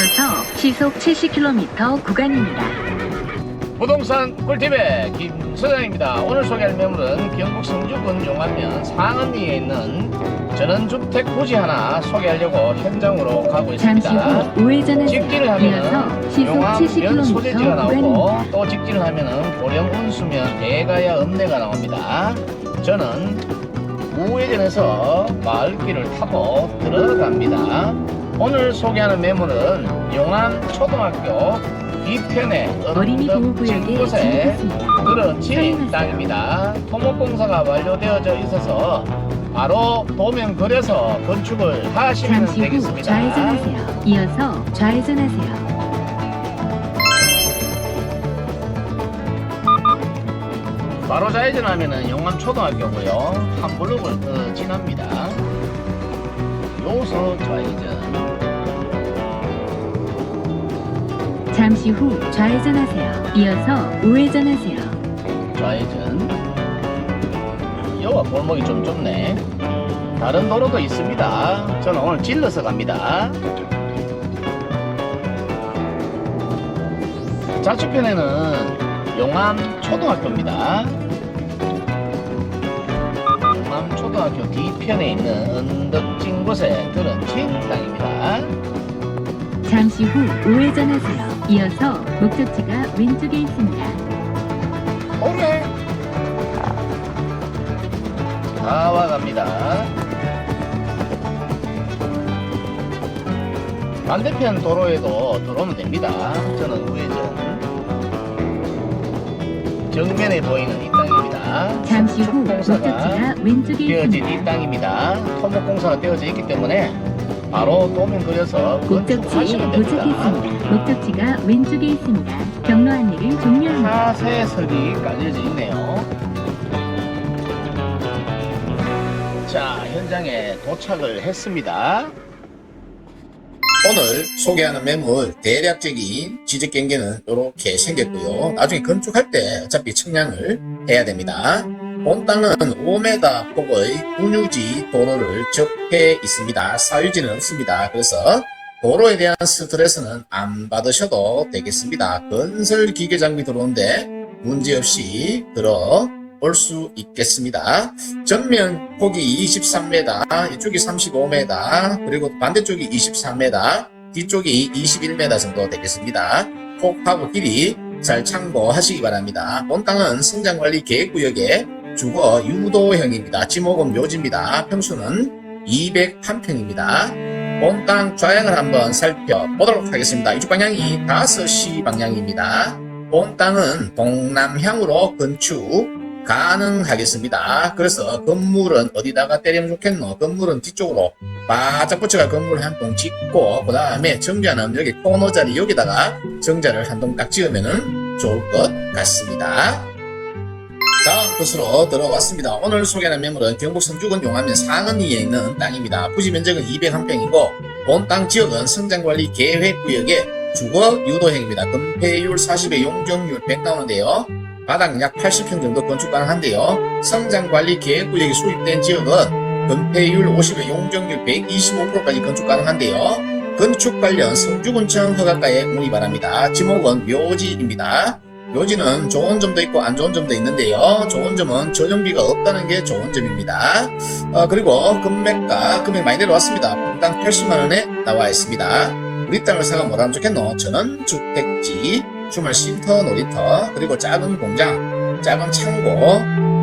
이어서 시속 70km 구간입니다. 부동산 꿀팁의 김 소장입니다. 오늘 소개할 매물은 경북 성주군 용안면 상언리에 있는 전원주택 부지 하나 소개하려고 현장으로 가고 있습니다. 후 우회전을 직진을 이어서 하면은 시속 용암 면 70km 소재지가 나오고. 또 직진을 하면은 보령 운수면 대가야 읍내가 나옵니다. 저는 우회전해서 마을길을 타고 들어갑니다. 오늘 소개하는 매물은 용암 초등학교 뒤편에 어린이 보호구역에 곳에. 그렇지. 땅입니다. 토목공사가 완료되어져 있어서 바로 도면 그려서 건축을 하시면 잠시 후 되겠습니다. 좌회전하세요. 이어서 좌회전하세요. 바로 좌회전하면은 영암 초등학교고요. 한 블록을 더 지납니다. 요서 좌회전. 잠시 후 좌회전하세요. 이어서 우회전하세요. 좌회전. 여와 골목이 좀 좁네. 다른 도로도 있습니다. 저는 오늘 질러서 갑니다. 좌측편에는 용암 초등학교입니다. 용암 초등학교 뒤편에 있는 언덕 진 곳에 들은 진 땅입니다. 잠시 후 우회전하세요. 이어서 목적지가 왼쪽에 있습니다. 오래 다 와갑니다. 반대편 도로에도 들어오면 됩니다. 저는 우회전. 정면에 보이는 이 땅입니다. 잠시 후 목적지가 왼쪽에 되어진 이 있습니다. 땅입니다. 토목공사가 되어져 있기 때문에 바로 도면 그려서 목적지에 건축하시면 됩니다. 도착했습니다. 목적지가 왼쪽에 있습니다. 경로 안내를 종료합니다. 사세석이 깔려져 있네요. 자, 현장에 도착을 했습니다. 오늘 소개하는 매물 대략적인 지적 경계는 이렇게 생겼고요. 나중에 건축할 때 어차피 청량을 해야 됩니다. 본 땅은 5m 폭의 분유지 도로를 접해 있습니다. 사유지는 없습니다. 그래서 도로에 대한 스트레스는 안 받으셔도 되겠습니다. 건설 기계 장비 들어오는데 문제없이 들어 올수 있겠습니다. 전면 폭이 23m, 이쪽이 35m, 그리고 반대쪽이 24m, 뒤쪽이 21m 정도 되겠습니다. 폭하고 길이 잘 참고하시기 바랍니다. 본 땅은 성장관리 계획구역의 주거 유도형입니다. 지목은 묘지입니다. 평수는 201평입니다. 본 땅 좌향을 한번 살펴보도록 하겠습니다. 이쪽 방향이 5시 방향입니다. 본 땅은 동남향으로 건축 가능하겠습니다. 그래서 건물은 어디다가 때리면 좋겠노? 건물은 뒤쪽으로 바짝 붙여가 건물 한동 짓고 그 다음에 정자는 여기 코너 자리 여기다가 정자를 한 동 딱 지으면은 좋을 것 같습니다. 다음 곳으로 들어왔습니다. 오늘 소개하는 매물은 경북 성주군 용암면 상은리에 있는 땅입니다. 부지 면적은 201평이고 본 땅 지역은 성장관리 계획구역의 주거 유도형입니다. 건폐율 40에 용적률 100 나오는데요. 바닥 약 80평 정도 건축 가능한데요. 성장관리 계획구역이 수립된 지역은 건폐율 50에 용적률 125%까지 건축 가능한데요. 건축 관련 성주군청 허가가에 문의 바랍니다. 지목은 묘지입니다. 묘지는 좋은 점도 있고 안 좋은 점도 있는데요. 좋은 점은 전용비가 없다는 게 좋은 점입니다. 어, 그리고 금매가 금액 많이 내려왔습니다. 분당 80만 원에 나와 있습니다. 우리 땅을 사가 뭐라면 좋겠노? 저는 주택지, 주말 쉼터, 놀이터, 그리고 작은 공장, 작은 창고,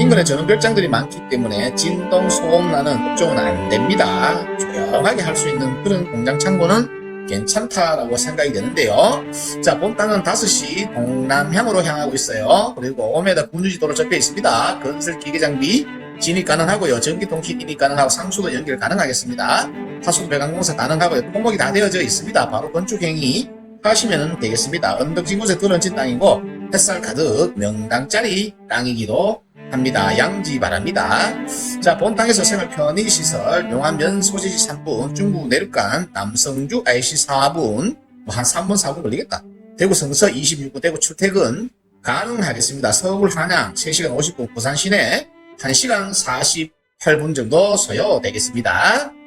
인근에 저는 별장들이 많기 때문에 진동 소음 나는 걱정은 안 됩니다. 조용하게 할 수 있는 그런 공장 창고는 괜찮다라고 생각이 되는데요. 자, 본 땅은 5시 동남향으로 향하고 있어요. 그리고 5m 분유지도로 접해 있습니다. 건설 기계 장비 진입 가능하고요. 전기통신 인입 가능하고 상수도 연결 가능하겠습니다. 하수도 배관공사 가능하고요. 토목이 다 되어져 있습니다. 바로 건축행위 하시면 되겠습니다. 언덕진 곳에 들어진 땅이고 햇살 가득 명당짜리 땅이기도 합니다. 양지 바랍니다. 자, 본 땅에서 생활 편의 시설, 용암면 소재지 3분, 중부 내륙간, 남성주 IC 4분, 뭐 한 3분, 4분 걸리겠다. 대구 성서 26분, 대구 출퇴근 가능하겠습니다. 서울 한양 3시간 50분, 부산 시내 1시간 48분 정도 소요되겠습니다.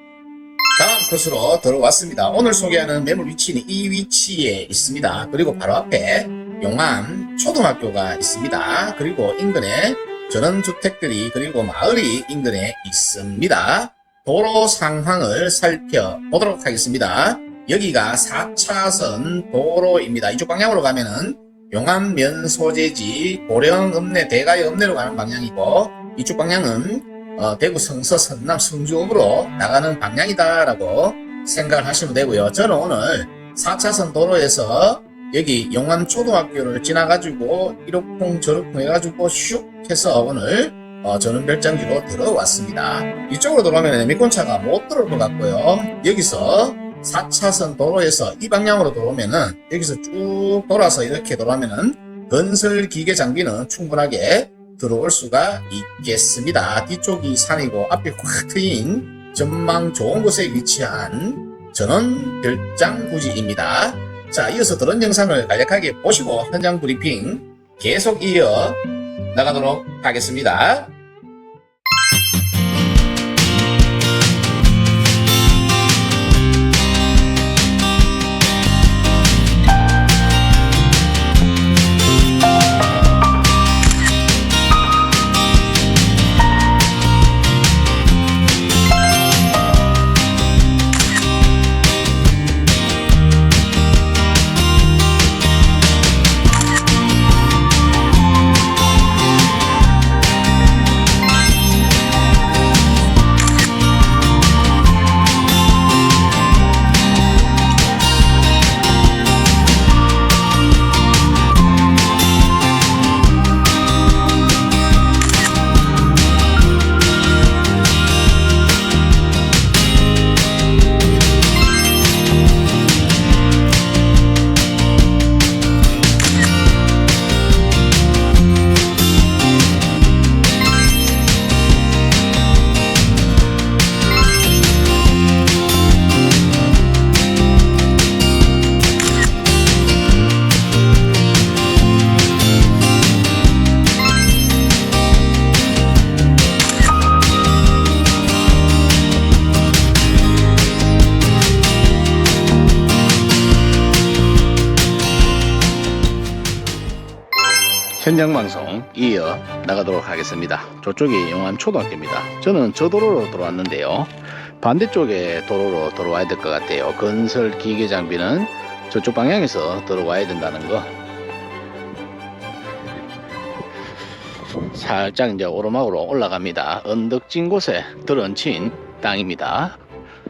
코스로 들어왔습니다. 오늘 소개하는 매물 위치는 이 위치에 있습니다. 그리고 바로 앞에 용암 초등학교가 있습니다. 그리고 인근에 전원주택들이 그리고 마을이 인근에 있습니다. 도로 상황을 살펴보도록 하겠습니다. 여기가 4차선 도로입니다. 이쪽 방향으로 가면은 용암면 소재지 고령 읍내 대가의 읍내로 가는 방향이고 이쪽 방향은 어, 대구 성서 선남 성주읍으로 나가는 방향이다라고 생각을 하시면 되고요. 저는 오늘 4차선 도로에서 여기 용암초등학교를 지나가지고 이렇쿵 저렇쿵 해가지고 슉 해서 오늘 어, 저는 별장지로 들어왔습니다. 이쪽으로 들어오면 미콘차가 못 들어올 것 같고요. 여기서 4차선 도로에서 이 방향으로 들어오면은 여기서 쭉 돌아서 이렇게 돌아오면은 건설 기계 장비는 충분하게 들어올 수가 있겠습니다. 뒤쪽이 산이고 앞에 확 트인 전망 좋은 곳에 위치한 전원 별장 부지입니다. 자, 이어서 들은 영상을 간략하게 보시고 현장 브리핑 계속 이어 나가도록 하겠습니다. 현장 방송 이어 나가도록 하겠습니다. 저쪽이 용암 초등학교입니다. 저는 저 도로로 들어왔는데요. 반대쪽에 도로로 들어와야 될 것 같아요. 건설 기계 장비는 저쪽 방향에서 들어와야 된다는 거. 살짝 이제 오르막으로 올라갑니다. 언덕진 곳에 들얹힌 땅입니다.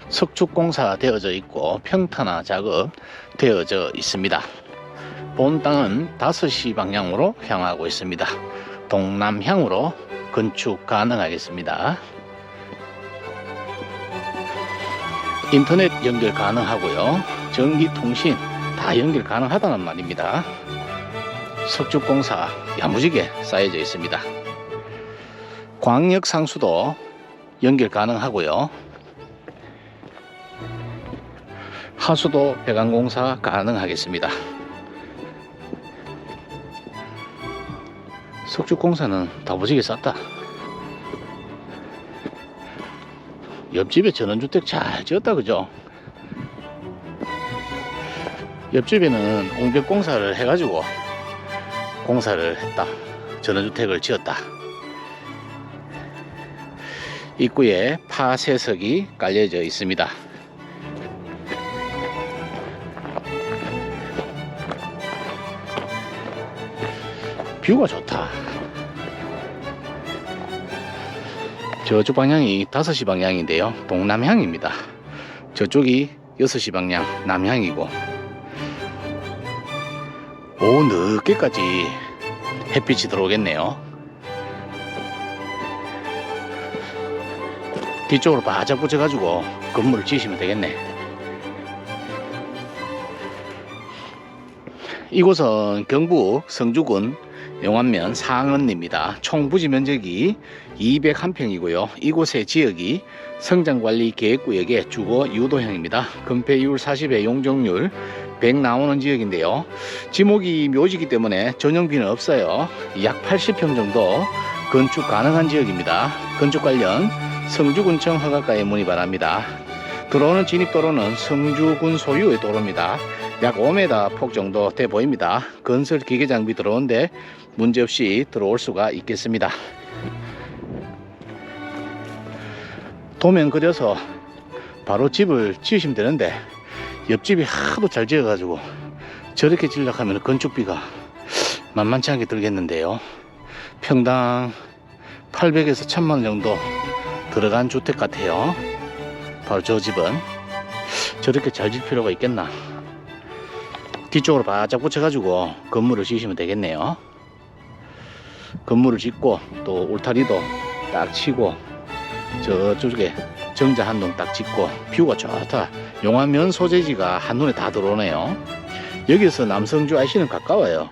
석축공사 되어져 있고 평탄화 작업 되어져 있습니다. 본 땅은 5시 방향으로 향하고 있습니다. 동남향으로 건축 가능하겠습니다. 인터넷 연결 가능하고요. 전기 통신 다 연결 가능하다는 말입니다. 석축공사 야무지게 쌓여져 있습니다. 광역 상수도 연결 가능하고요. 하수도 배관공사 가능하겠습니다. 석축공사는 다부지게 쌌다. 옆집에 전원주택 잘 지었다 그죠? 옆집에는 옹벽공사를 해가지고 공사를 했다. 전원주택을 지었다. 입구에 파쇄석이 깔려져 있습니다. 뷰가 좋다. 저쪽 방향이 5시 방향인데요. 동남향입니다. 저쪽이 6시 방향 남향이고 오후 늦게까지 햇빛이 들어오겠네요. 뒤쪽으로 바짝 붙여가지고 건물을 지으시면 되겠네. 이곳은 경북 성주군 용안면 상언입니다. 총 부지 면적이 201평이고요. 이곳의 지역이 성장관리계획구역의 주거 유도형입니다. 건폐율 40에 용적률 100 나오는 지역인데요. 지목이 묘지기 때문에 전용비는 없어요. 약 80평 정도 건축 가능한 지역입니다. 건축 관련 성주군청 허가과에 문의 바랍니다. 들어오는 진입도로는 성주군 소유의 도로입니다. 약 5m 폭 정도 돼 보입니다. 건설 기계 장비 들어오는데 문제없이 들어올 수가 있겠습니다. 도면 그려서 바로 집을 지으시면 되는데 옆집이 하도 잘 지어가지고 저렇게 지으려면 건축비가 만만치 않게 들겠는데요. 평당 800에서 1000만 원 정도 들어간 주택 같아요. 바로 저 집은 저렇게 잘 질 필요가 있겠나? 뒤쪽으로 바짝 붙여가지고 건물을 지으시면 되겠네요. 건물을 짓고 또 울타리도 딱 치고 저쪽에 정자 한 동 딱 짓고 뷰가 좋다. 용화면 소재지가 한눈에 다 들어오네요. 여기서 남성주 IC는 가까워요.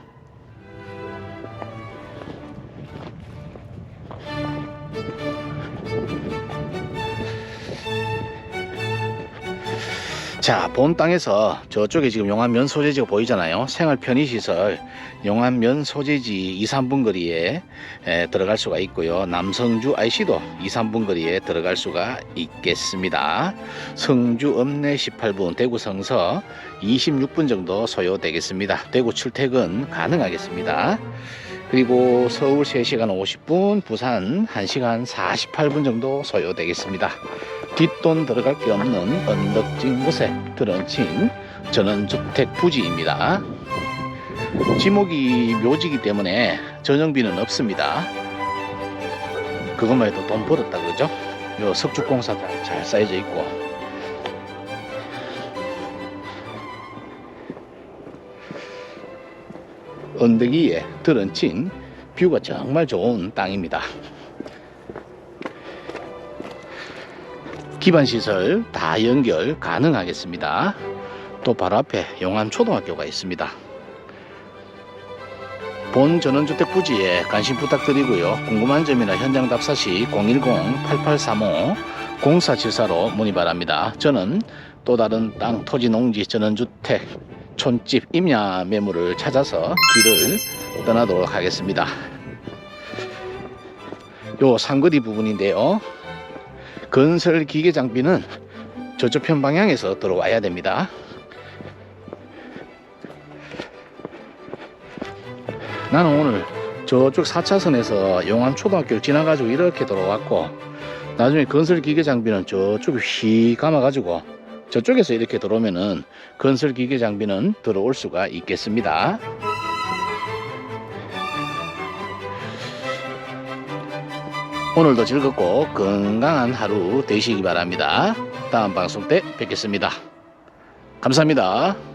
자, 본 땅에서 저쪽에 지금 용암면 소재지가 보이잖아요. 생활 편의 시설 용암면 소재지 2, 3분 거리에 에, 들어갈 수가 있고요. 남성주 IC도 2, 3분 거리에 들어갈 수가 있겠습니다. 성주 읍내 18분, 대구 성서 26분 정도 소요되겠습니다. 대구 출퇴근 가능하겠습니다. 그리고 서울 3시간 50분, 부산 1시간 48분 정도 소요되겠습니다. 뒷돈 들어갈 게 없는 언덕진 곳에 들어친 전원주택 부지입니다. 지목이 묘지기 때문에 전용비는 없습니다. 그것만 해도 돈 벌었다 그러죠? 요 석축공사 잘 쌓여져 있고 언덕 위에 들어친 뷰가 정말 좋은 땅입니다. 기반 시설 다 연결 가능하겠습니다. 또 바로 앞에 용암 초등학교가 있습니다. 본 전원주택 부지에 관심 부탁드리고요. 궁금한 점이나 현장 답사 시 010-8835-0474로 문의 바랍니다. 저는 또 다른 땅, 토지, 농지, 전원주택, 촌집, 임야 매물을 찾아서 길을 떠나도록 하겠습니다. 요 상거리 부분인데요. 건설 기계 장비는 저쪽 편 방향에서 들어와야 됩니다. 나는 오늘 저쪽 4차선에서 용암 초등학교를 지나가지고 이렇게 돌아왔고 나중에 건설 기계 장비는 저쪽에 휘 감아가지고 저쪽에서 이렇게 들어오면은 건설 기계 장비는 들어올 수가 있겠습니다. 오늘도 즐겁고 건강한 하루 되시기 바랍니다. 다음 방송 때 뵙겠습니다. 감사합니다.